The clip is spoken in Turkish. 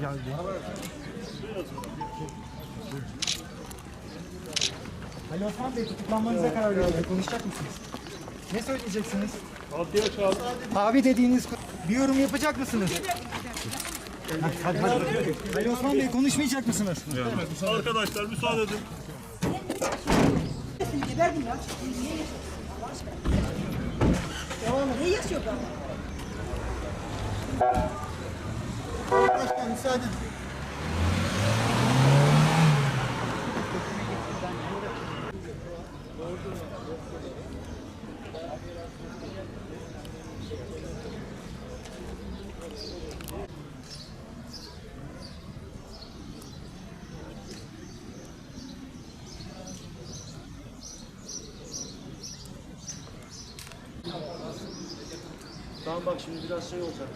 geldi. Ali Osman Bey tutuklanmanıza karar verildi. Konuşacak mısınız? Ne söyleyeceksiniz? Altıya çağır. Abi dediğiniz bir yorum yapacak mısınız? Hadi, hadi, hadi. Ali Osman Bey konuşmayacak mısınız? Arkadaşlar müsaade edin. Geberdim ya. Devam et. Niye yaşıyor? Arkadaşlar müsaade edin. Tamam bak şimdi biraz şey olacak.